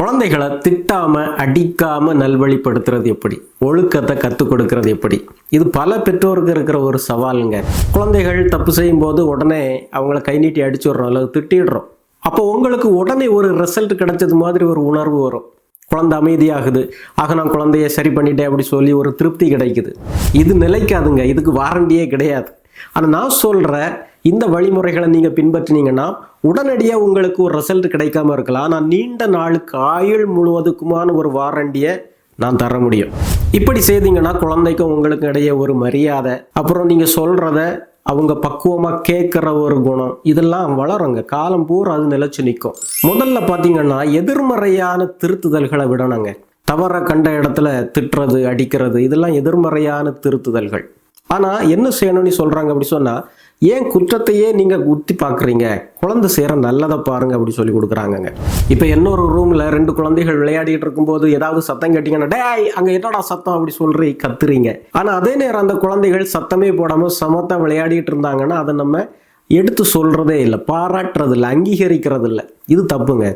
குழந்தைகளை திட்டாம அடிக்காம நல்வழிப்படுத்துறது எப்படி? ஒழுக்கத்தை கற்றுக் கொடுக்கறது எப்படி? இது பல பெற்றோருக்கு இருக்கிற ஒரு சவாலுங்க. குழந்தைகள் தப்பு செய்யும் போது உடனே அவங்கள கை நீட்டி அடிச்சுடுறோம் அல்லது திட்டிடுறோம். அப்போ உங்களுக்கு உடனே ஒரு ரிசல்ட் கிடைச்சது மாதிரி ஒரு உணர்வு வரும். குழந்தை அமைதியாகுது. ஆக நான் குழந்தைய சரி பண்ணிட்டேன் அப்படி சொல்லி ஒரு திருப்தி கிடைக்குது. இது நிலைக்காதுங்க. இதுக்கு வாரண்டியே கிடையாது. ஆனால் நான் சொல்கிற இந்த வழிமுறைகளை நீங்கள் பின்பற்றினீங்கன்னா உடனடியாக உங்களுக்கு ஒரு ரிசல்ட் கிடைக்காம இருக்கலாம். ஆனால் நீண்ட நாளுக்கு ஆயுள் முழுவதுக்குமான ஒரு வாரண்டியை நான் தர முடியும். இப்படி செய்தீங்கன்னா குழந்தைக்கும் உங்களுக்கு இடையே ஒரு மரியாதை. அப்புறம் நீங்கள் சொல்கிறத அவங்க பக்குவமாக கேட்குற ஒரு குணம் இதெல்லாம் வளருங்க. காலம் பூரா அது நிலச்சி நிற்கும். முதல்ல பார்த்தீங்கன்னா எதிர்மறையான திருத்துதல்களை விடணுங்க. தவற கண்ட இடத்துல திட்டுறது அடிக்கிறது இதெல்லாம் எதிர்மறையான திருத்துதல்கள். ஆனால் என்ன செய்யணும்னு சொல்கிறாங்க அப்படி சொன்னால் ஏன் குற்றத்தையே நீங்கள் குத்தி பார்க்குறீங்க? குழந்தை சேர நல்லதை பாருங்க அப்படி சொல்லி கொடுக்குறாங்கங்க. இப்போ இன்னொரு ரூமில் ரெண்டு குழந்தைகள் விளையாடிட்டு இருக்கும்போது ஏதாவது சத்தம் கேட்டிங்கன்னா டேய் அங்கே என்னடா சத்தம்? அப்படி சொல்றி கத்துறீங்க. ஆனால் அதே நேரம் அந்த குழந்தைகள் சத்தமே போடாமல் சமத்தா விளையாடிட்டு இருந்தாங்கன்னா அதை நம்ம எடுத்து சொல்கிறதே இல்லை பாராட்டுறது இல்லை அங்கீகரிக்கிறது இல்லை இது தப்புங்க.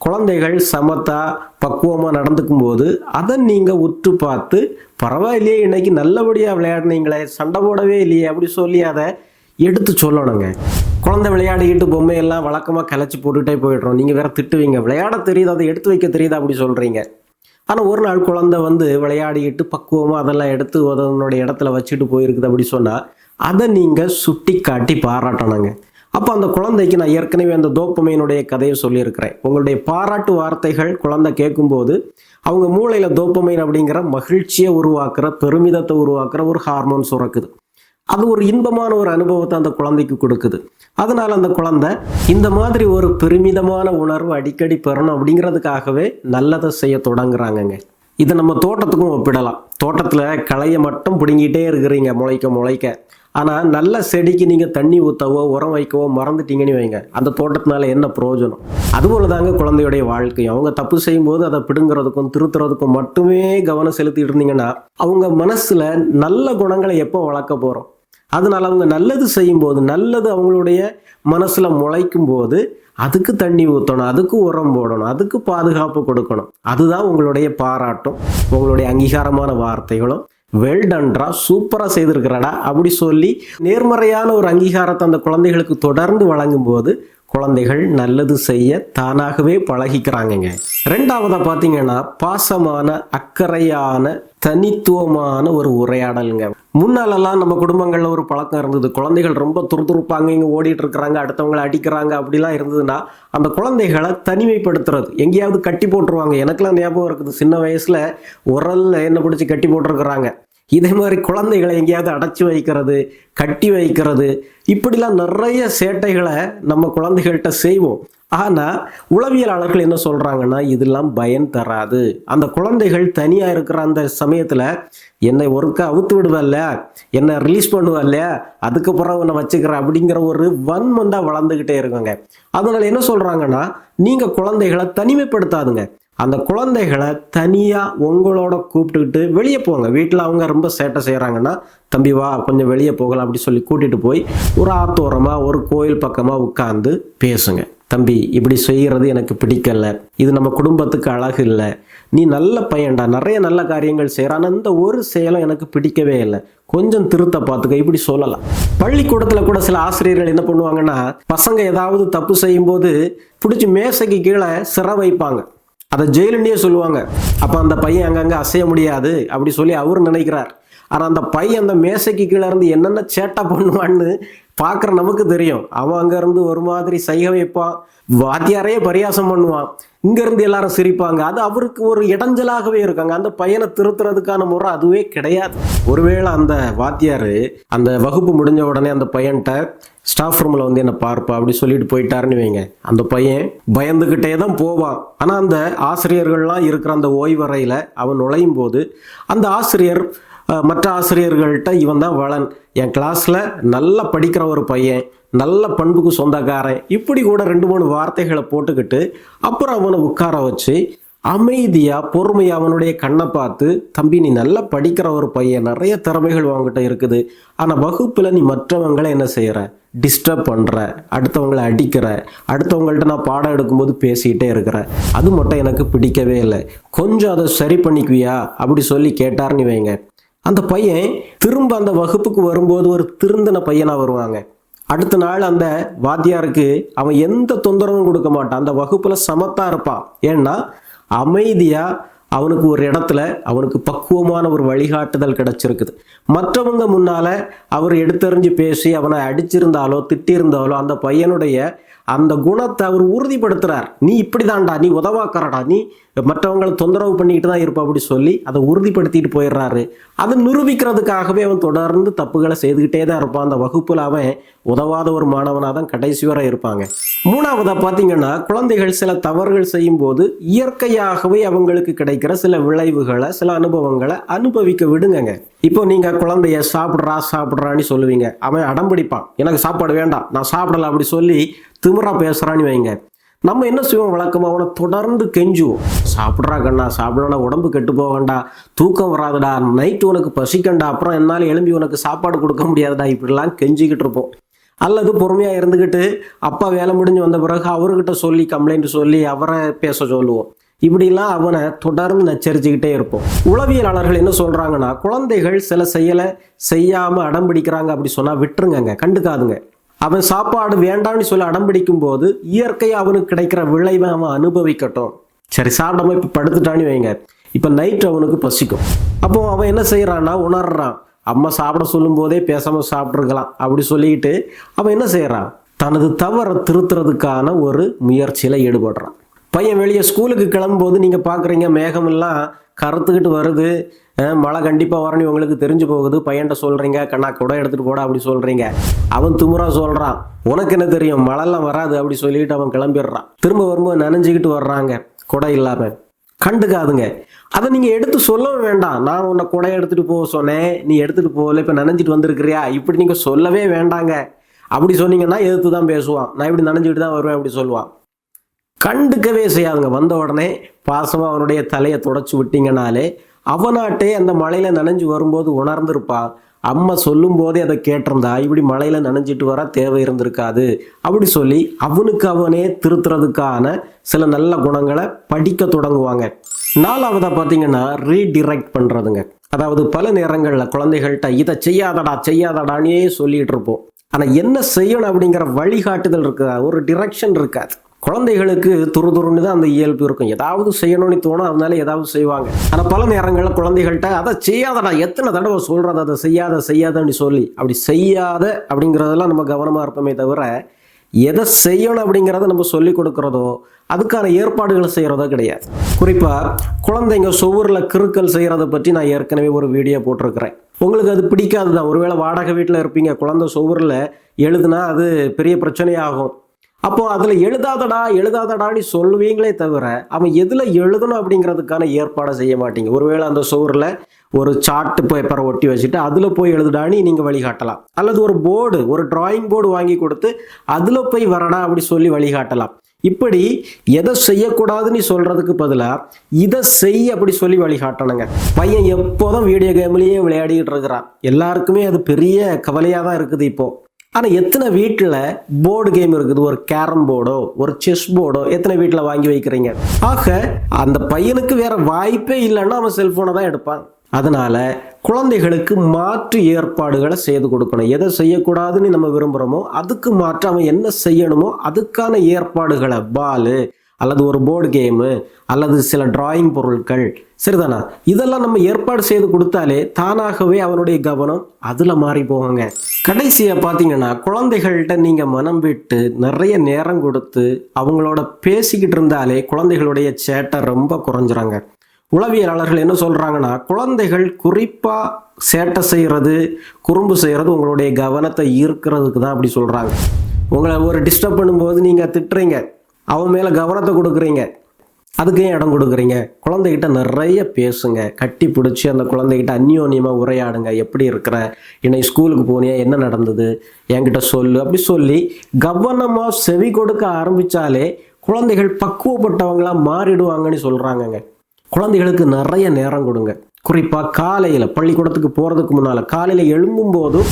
குழந்தைகள் சமத்தா பக்குவமாக நடந்துக்கும் போது அதை நீங்கள் உற்று பார்த்து பரவாயில்லையே இன்னைக்கு நல்லபடியாக விளையாடுனீங்களே சண்டை போடவே இல்லையே அப்படி சொல்லி அதை எடுத்து சொல்லணுங்க. குழந்தை விளையாடிக்கிட்டு பொம்மையெல்லாம் வழக்கமாக கலைச்சி போட்டுகிட்டே போயிடுறோம். நீங்கள் வேற திட்டுவீங்க. விளையாட தெரியுது? அதை எடுத்து வைக்க தெரியுதா? அப்படி சொல்கிறீங்க ஆனால் ஒரு நாள் குழந்தை வந்து விளையாடிக்கிட்டு பக்குவமாக அதெல்லாம் எடுத்து அதனுடைய இடத்துல வச்சுட்டு போயிருக்குது அப்படி சொன்னால் அதை நீங்கள் சுட்டி காட்டி பாராட்டணுங்க. அப்போ அந்த குழந்தைக்கு நான் ஏற்கனவே அந்த தோப்பமையினுடைய கதையை சொல்லியிருக்கிறேன். உங்களுடைய பாராட்டு வார்த்தைகள் குழந்தை கேட்கும்போது அவங்க மூளையில் தோப்பமைன் அப்படிங்கிற மகிழ்ச்சியை உருவாக்குற பெருமிதத்தை உருவாக்குற ஒரு ஹார்மோன் சுரக்குது. அது ஒரு இன்பமான ஒரு அனுபவத்தை அந்த குழந்தைக்கு கொடுக்குது. அதனால் அந்த குழந்தை இந்த மாதிரி ஒரு பெருமிதமான உணர்வு அடிக்கடி பெறணும் அப்படிங்கிறதுக்காகவே நல்லதை செய்ய தொடங்குறாங்கங்க. இதை நம்ம தோட்டத்துக்கும் ஒப்பிடலாம். தோட்டத்தில் களையை மட்டும் பிடுங்கிட்டே இருக்கிறீங்க முளைக்க முளைக்க. ஆனால் நல்ல செடிக்கு நீங்கள் தண்ணி ஊற்றவோ உரம் வைக்கவோ மறந்துட்டீங்கன்னு வைங்க. அந்த தோட்டத்தினால என்ன பிரயோஜனம்? அதுபோல தாங்க குழந்தையுடைய வாழ்க்கையும் அவங்க தப்பு செய்யும்போது அதை பிடுங்கிறதுக்கும் திருத்துறதுக்கும் மட்டுமே கவனம் செலுத்திட்டு இருந்தீங்கன்னா அவங்க மனசில் நல்ல குணங்களை எப்போ வளர்க்க போகிறோம் அதனால அவங்க நல்லது செய்யும்போது நல்லது அவங்களுடைய மனசில் முளைக்கும் போது அதுக்கு தண்ணி ஊற்றணும் அதுக்கு உரம் போடணும் அதுக்கு பாதுகாப்பு கொடுக்கணும். அதுதான் உங்களுடைய பாராட்டும் உங்களுடைய அங்கீகாரமான வார்த்தைகளும். வெல்டன்ரா சூப்பராக செய்திருக்கிறடா அப்படி சொல்லி நேர்மறையான ஒரு அங்கீகாரத்தை அந்த குழந்தைகளுக்கு தொடர்ந்து வழங்கும் போது குழந்தைகள் நல்லது செய்ய தானாகவே பழகிக்கிறாங்கங்க. ரெண்டாவதாக பார்த்தீங்கன்னா பாசமான அக்கறையான தனித்துவமான ஒரு உரையாடலுங்க. முன்னாலெல்லாம் நம்ம குடும்பங்களில் ஒரு பழக்கம் இருந்தது. குழந்தைகள் ரொம்ப துருதுருப்பாங்க இங்கே ஓடிட்டு இருக்கிறாங்க அடுத்தவங்களை அடிக்கிறாங்க அப்படிலாம் இருந்ததுன்னா அந்த குழந்தைகளை தனிமைப்படுத்துறது. எங்கேயாவது கட்டி போட்டுருவாங்க. எனக்கெல்லாம் ஞாபகம் இருக்குது சின்ன வயசில் உரல்ல என்ன பிடிச்சி கட்டி போட்டிருக்கிறாங்க. இதே மாதிரி குழந்தைகளை எங்கேயாவது அடைச்சி வைக்கிறது கட்டி வைக்கிறது இப்படிலாம் நிறைய சேட்டைகளை நம்ம குழந்தைகள்கிட்ட செய்வோம். ஆனால் உளவியலாளர்கள் என்ன சொல்கிறாங்கன்னா இதெல்லாம் பயன் தராது. அந்த குழந்தைகள் தனியாக இருக்கிற அந்த சமயத்தில் என்னை ஒருக்கா அவுத்து விடுவல்ல என்னை ரிலீஸ் பண்ணுவல்ல அதுக்கப்புறம் உன்னை வச்சுக்கிறேன் அப்படிங்கிற ஒரு வன்மந்தாக வளர்ந்துக்கிட்டே இருக்குங்க. அதனால் என்ன சொல்கிறாங்கன்னா நீங்கள் குழந்தைகளை தனிமைப்படுத்தாதுங்க. அந்த குழந்தைகளை தனியாக உங்களோட கூப்பிட்டுக்கிட்டு வெளியே போங்க. வீட்டில் அவங்க ரொம்ப சேட்டை செய்கிறாங்கன்னா தம்பி வா கொஞ்சம் வெளியே போகலாம் அப்படி சொல்லி கூட்டிகிட்டு போய் ஒரு ஆத்தோரமாக ஒரு கோயில் பக்கமாக உட்காந்து பேசுங்க. தம்பி இப்படி செய்கிறது எனக்கு பிடிக்கல. இது நம்ம குடும்பத்துக்கு அழகு இல்லை. நீ நல்ல பையன்டா. நிறைய நல்ல காரியங்கள் செய்கிறான் இந்த ஒரு செயலும் எனக்கு பிடிக்கவே இல்லை. கொஞ்சம் திருத்த பார்த்துக்க இப்படி சொல்லலாம். பள்ளிக்கூடத்தில் கூட சில ஆசிரியர்கள் என்ன பண்ணுவாங்கன்னா பசங்க ஏதாவது தப்பு செய்யும்போது பிடிச்சி மேசைக்கு கீழே சிற வைப்பாங்க. அதை ஜெயிலுன்னே சொல்லுவாங்க. அப்போ அந்த பையன் அங்கங்கே அசைய முடியாது அப்படி சொல்லி அவர் நினைக்கிறார். ஆனால் அந்த பையன் அந்த மேசைக்கு கீழே இருந்து என்னென்ன சேட்டை பண்ணுவான்னு பார்க்குற நமக்கு தெரியும். அவன் அங்கேருந்து ஒரு மாதிரி சைகை வைப்பான் வாத்தியாரையே பரியாசம் பண்ணுவான். இங்கேருந்து எல்லாரும் சிரிப்பாங்க. அது அவருக்கு ஒரு இடைஞ்சலாகவே இருக்காங்க. அந்த பையனை திருத்துறதுக்கான முறை அதுவே கிடையாது. ஒருவேளை அந்த வாத்தியார் அந்த வகுப்பு முடிஞ்ச உடனே அந்த பையன்கிட்ட ஸ்டாஃப் ரூமில் வந்து என்ன பார்ப்பா அப்படி சொல்லிட்டு போயிட்டாருன்னு வைங்க. அந்த பையன் பயந்துக்கிட்டே தான் போவான். ஆனால் அந்த ஆசிரியர்கள்லாம் இருக்கிற அந்த ஓய்வறையில் அவன் நுழையும் போது அந்த ஆசிரியர் மற்ற ஆசிரியர்கள்ட்ட இவன் தான் வளன். என் கிளாஸில் நல்லா படிக்கிற ஒரு பையன் நல்ல பண்புக்கு சொந்தக்காரன் இப்படி கூட ரெண்டு மூணு வார்த்தைகளை போட்டுக்கிட்டு அப்புறம் அவனை உட்கார வச்சு அமைதியா பொறுமையா அவனுடைய கண்ணை பார்த்து தம்பி நீ நல்லா படிக்கிற ஒரு பையன் நிறைய திறமைகள் வாங்கிட்ட இருக்குது. ஆனால் வகுப்புல நீ மற்றவங்களை என்ன செய்யற? டிஸ்டர்ப் பண்ற அடுத்தவங்களை அடிக்கிற அடுத்தவங்கள்ட்ட நான் பாடம் எடுக்கும்போது பேசிக்கிட்டே இருக்கிறேன் அது மட்டும் எனக்கு பிடிக்கவே இல்லை. கொஞ்சம் அதை சரி பண்ணிக்குவியா? அப்படி சொல்லி கேட்டாருன்னு வைங்க. அந்த பையன் திரும்ப அந்த வகுப்புக்கு வரும்போது ஒரு திருந்தின பையனா வருவாங்க. அடுத்த நாள் அந்த வாத்தியாருக்கு அவன் எந்த தொந்தரவும் கொடுக்க மாட்டான். அந்த வகுப்புல சமத்தா இருப்பான். ஏன்னா அமைதியாக அவனுக்கு ஒரு இடத்துல அவனுக்கு பக்குவமான ஒரு வழிகாட்டுதல் கிடச்சிருக்குது. மற்றவங்க முன்னால அவர் எடுத்தறிஞ்சு பேசி அவனை அடிச்சிருந்தாலோ திட்டியிருந்தாலோ அந்த பையனுடைய அந்த குணத்தை அவர் உறுதிப்படுத்துறார். நீ இப்படிதான்டா நீ உதவாக்கறடா நீ மற்றவங்களை தொந்தரவு பண்ணிக்கிட்டு தான் இருப்ப அப்படி சொல்லி அதை உறுதிப்படுத்திட்டு போயிடுறாரு. அதை நிரூபிக்கிறதுக்காகவே அவன் தொடர்ந்து தப்புகளை செய்துக்கிட்டே தான் இருப்பான். அந்த வகுப்பில் அவன் உதவாத ஒரு மாணவனாக தான் கடைசி வரை இருப்பாங்க. மூணாவதாக பார்த்தீங்கன்னா குழந்தைகள் சில தவறுகள் செய்யும்போது இயற்கையாகவே அவங்களுக்கு கிடைக்கிற சில விளைவுகளை சில அனுபவங்களை அனுபவிக்க விடுங்கங்க. இப்போ நீங்கள் குழந்தைய சாப்பிட்றா சாப்பிட்றான்னு சொல்லுவீங்க. அவன் அடம்பிடிப்பான் எனக்கு சாப்பாடு வேண்டாம். நான் சாப்பிடல அப்படி சொல்லி திமிரா பேசுகிறான்னு வைங்க. நம்ம என்ன செய்வோம்? வழக்கமாக அவனை தொடர்ந்து கெஞ்சுவோம். சாப்பிட்றா கண்ணா சாப்பிடனா உடம்பு கெட்டு போகண்டா தூக்கம் வராதுடா. நைட்டு உனக்கு பசிக்கண்டா. அப்புறம் என்னால் எழும்பி உனக்கு சாப்பாடு கொடுக்க முடியாதுடா. இப்படிலாம் கெஞ்சிக்கிட்டு இருப்போம். அல்லது பொறுமையாக இருந்துக்கிட்டு அப்பா வேலை முடிஞ்சு வந்த பிறகு அவர்கிட்ட சொல்லி கம்ப்ளைண்ட் சொல்லி அவரை பேச சொல்லுவோம். இப்படிலாம் அவனை தொடர்ந்து நச்சரிச்சுக்கிட்டே இருப்போம். உளவியலாளர்கள் என்ன சொல்கிறாங்கன்னா குழந்தைகள் சில செயலை செய்யாமல் அடம் பிடிக்கிறாங்க அப்படி சொன்னால் விட்டுருங்கங்க கண்டுக்காதுங்க. அவன் சாப்பாடு வேண்டாம்னு சொல்லி அடம் பிடிக்கும் போது இயற்கையாக அவனுக்கு கிடைக்கிற விளைவை அவன் அனுபவிக்கட்டும். சரி சாப்பிடாம இப்போ படுத்துட்டான்னு வைங்க. இப்போ நைட் அவனுக்கு பசிக்கும். அப்போ அவன் என்ன செய்கிறான்னா உணர்றான். அம்மா சாப்பிட சொல்லும் போதே பேசாமல் சாப்பிட்ருக்கலாம் அப்படி சொல்லிக்கிட்டு அவன் என்ன செய்கிறான் தனது தவறை திருத்துறதுக்கான ஒரு முயற்சியில் ஈடுபடுறான். பையன் வெளியே ஸ்கூலுக்கு கிளம்பும்போது நீங்கள் பார்க்குறீங்க மேகமெல்லாம் கருத்துக்கிட்டு வருது. மழை கண்டிப்பாக வரணும் உங்களுக்கு தெரிஞ்சு போகுது. பையன்ட்ட சொல்கிறீங்க கண்ணா கூட எடுத்துகிட்டு போடா அப்படி சொல்கிறீங்க அவன் திமுறா சொல்கிறான் உனக்கு என்ன தெரியும்? மழைலாம் வராது அப்படி சொல்லிட்டு அவன் கிளம்பிடுறான். திரும்ப வரும்போது நனைஞ்சிக்கிட்டு வர்றாங்க. குடை இல்லாமல் கண்டுக்காதுங்க. அதை நீங்கள் எடுத்து சொல்லவும் வேண்டாம். நான் உன்னை குடை எடுத்துகிட்டு போக சொன்னேன். நீ எடுத்துகிட்டு போகல. இப்போ நனைஞ்சிட்டு வந்திருக்கிறியா? இப்படி நீங்கள் சொல்லவே வேண்டாங்க. அப்படி சொன்னீங்கன்னா எதிர்த்து தான் பேசுவான். நான் இப்படி நனைஞ்சிட்டு தான் வருவேன் அப்படி சொல்லுவான். கண்டுக்கவே செய்யாதுங்க. வந்த உடனே பாசமாக அவனுடைய தலையை தொடச்சி விட்டீங்கனாலே அவனாட்டே அந்த மலையில் நனைஞ்சு வரும்போது உணர்ந்திருப்பான் அம்மா சொல்லும் போதே அதை கேட்டிருந்தா இப்படி மலையில் நனைஞ்சிட்டு வர தேவை இருந்திருக்காது. அப்படி சொல்லி அவனுக்கு அவனே திருத்துறதுக்கான சில நல்ல குணங்களை படிக்க தொடங்குவாங்க. நாலாவதாக பார்த்தீங்கன்னா ரீடிரெக்ட் பண்ணுறதுங்க அதாவது பல நேரங்களில் குழந்தைகள்கிட்ட இதை செய்யாதடா செய்யாதடானே சொல்லிட்டு இருப்போம். ஆனால் என்ன செய்யணும் அப்படிங்கிற வழிகாட்டுதல் இருக்காது? ஒரு டிரெக்ஷன் இருக்காது. குழந்தைகளுக்கு துரு துருன்னு தான் அந்த இயல்பு இருக்கும். ஏதாவது செய்யணும்னு தோணும் அதனால ஏதாவது செய்வாங்க. ஆனால் பல நேரங்களில் குழந்தைகள்கிட்ட அதை செய்யாதடா எத்தனை தடவை சொல்கிறது அதை செய்யாத செய்யாதன்னு சொல்லி. அப்படி செய்யாத அப்படிங்கிறதெல்லாம் நம்ம கவனமாக இருப்போமே தவிர எதை செய்யணும் அப்படிங்கிறத நம்ம சொல்லி கொடுக்குறதோ அதுக்கான ஏற்பாடுகளை செய்கிறதோ கிடையாது. குறிப்பாக குழந்தைங்க சுவரில் கிறுக்கல் செய்கிறத பற்றி நான் ஏற்கனவே ஒரு வீடியோ போட்டிருக்கிறேன். உங்களுக்கு அது பிடிக்காது தான் ஒருவேளை வாடகை வீட்டில் இருப்பீங்க. குழந்தை சுவரில் எழுதுனா அது பெரிய பிரச்சனையாகும். அப்போ அதில் எழுதாதடா எழுதாதடான்னு சொல்லுவீங்களே தவிர அவன் எதில் எழுதணும் அப்படிங்கிறதுக்கான ஏற்பாடை செய்ய மாட்டீங்க. ஒருவேளை அந்த சுவரில் ஒரு சார்ட்டு பேப்பரை ஒட்டி வச்சுட்டு அதில் போய் எழுதுடான்னு நீங்கள் வழிகாட்டலாம். அல்லது ஒரு போர்டு ஒரு டிராயிங் போர்டு வாங்கி கொடுத்து அதில் போய் வரடா அப்படி சொல்லி வழிகாட்டலாம். இப்படி எதை செய்யக்கூடாதுன்னு சொல்கிறதுக்கு பதிலாக இதை செய் அப்படி சொல்லி வழிகாட்டணுங்க. பையன் எப்போதும் வீடியோ கேம்லேயே விளையாடிக்கிட்டு இருக்கிறான். எல்லாருக்குமே அது பெரிய கவலையாக தான் இருக்குது இப்போது ஆனால் எத்தனை வீட்டில் போர்டு கேம் இருக்குது? ஒரு கேரம் போர்டோ ஒரு செஸ் போர்டோ எத்தனை வீட்டில் வாங்கி வைக்கிறீங்க? ஆக அந்த பையனுக்கு வேற வாய்ப்பே இல்லைன்னா அவன் செல்போனை தான் எடுப்பான். அதனால குழந்தைகளுக்கு மாற்று ஏற்பாடுகளை செய்து கொடுக்கணும். எதை செய்யக்கூடாதுன்னு நம்ம விரும்புகிறோமோ அதுக்கு மாற்று அவன் என்ன செய்யணுமோ அதுக்கான ஏற்பாடுகளை பாலு அல்லது ஒரு போர்டு கேமு அல்லது சில டிராயிங் பொருட்கள் சரிதானா? இதெல்லாம் நம்ம ஏற்பாடு செய்து கொடுத்தாலே தானாகவே அவனுடைய கவனம் அதில் மாறி போவாங்க கடைசியாக பார்த்தீங்கன்னா குழந்தைகள்கிட்ட நீங்கள் மனம் விட்டு நிறைய நேரம் கொடுத்து அவங்களோட பேசிக்கிட்டு இருந்தாலே குழந்தைகளுடைய சேட்டை ரொம்ப குறைஞ்சிறாங்க உளவியலாளர்கள் என்ன சொல்கிறாங்கன்னா குழந்தைகள் குறிப்பாக சேட்டை செய்கிறது குறும்பு செய்கிறது உங்களுடைய கவனத்தை ஈர்க்கிறதுக்கு தான் அப்படி சொல்கிறாங்க உங்களை ஒரு டிஸ்டர்ப் பண்ணும்போது நீங்கள் திட்டுறீங்க. அவன் மேலே கவனத்தை கொடுக்குறீங்க. அதுக்கு ஏன் இடம் கொடுக்குறீங்க? குழந்தைகிட்ட நிறைய பேசுங்க. கட்டி பிடிச்சி அந்த குழந்தைகிட்ட அந்யோன்யமாக உரையாடுங்க. எப்படி இருக்கிற? இன்னைக்கு ஸ்கூலுக்கு போனியா? என்ன நடந்தது? என்கிட்ட சொல்லு. அப்படி சொல்லி கவனமாக செவி கொடுக்க ஆரம்பிச்சாலே குழந்தைகள் பக்குவப்பட்டவங்களாக மாறிடுவாங்கன்னு சொல்கிறாங்கங்க குழந்தைகளுக்கு நிறைய நேரம் கொடுங்க. குறிப்பாக காலையில் பள்ளிக்கூடத்துக்கு போகிறதுக்கு முன்னால் காலையில் எழும்பும் போதும்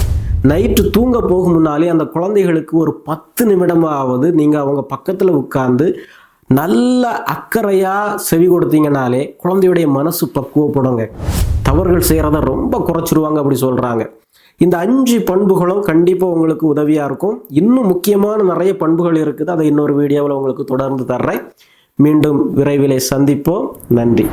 நைட்டு தூங்க போகும் முன்னாலே அந்த குழந்தைகளுக்கு ஒரு பத்து நிமிடமாவது நீங்கள் அவங்க பக்கத்தில் உட்கார்ந்து நல்ல அக்கறையாக செவி கொடுத்தீங்கனாலே குழந்தையுடைய மனசு பக்குவப்படுங்க தவறுகள் செய்கிறத ரொம்ப குறைச்சிருவாங்க அப்படி சொல்கிறாங்க இந்த அஞ்சு பண்புகளும் கண்டிப்பாக உங்களுக்கு உதவியாக இருக்கும். இன்னும் முக்கியமான நிறைய பண்புகள் இருக்குது. அதை இன்னொரு வீடியோவில் உங்களுக்கு தொடர்ந்து தர்றேன். மீண்டும் விரைவிலே சந்திப்போம். நன்றி.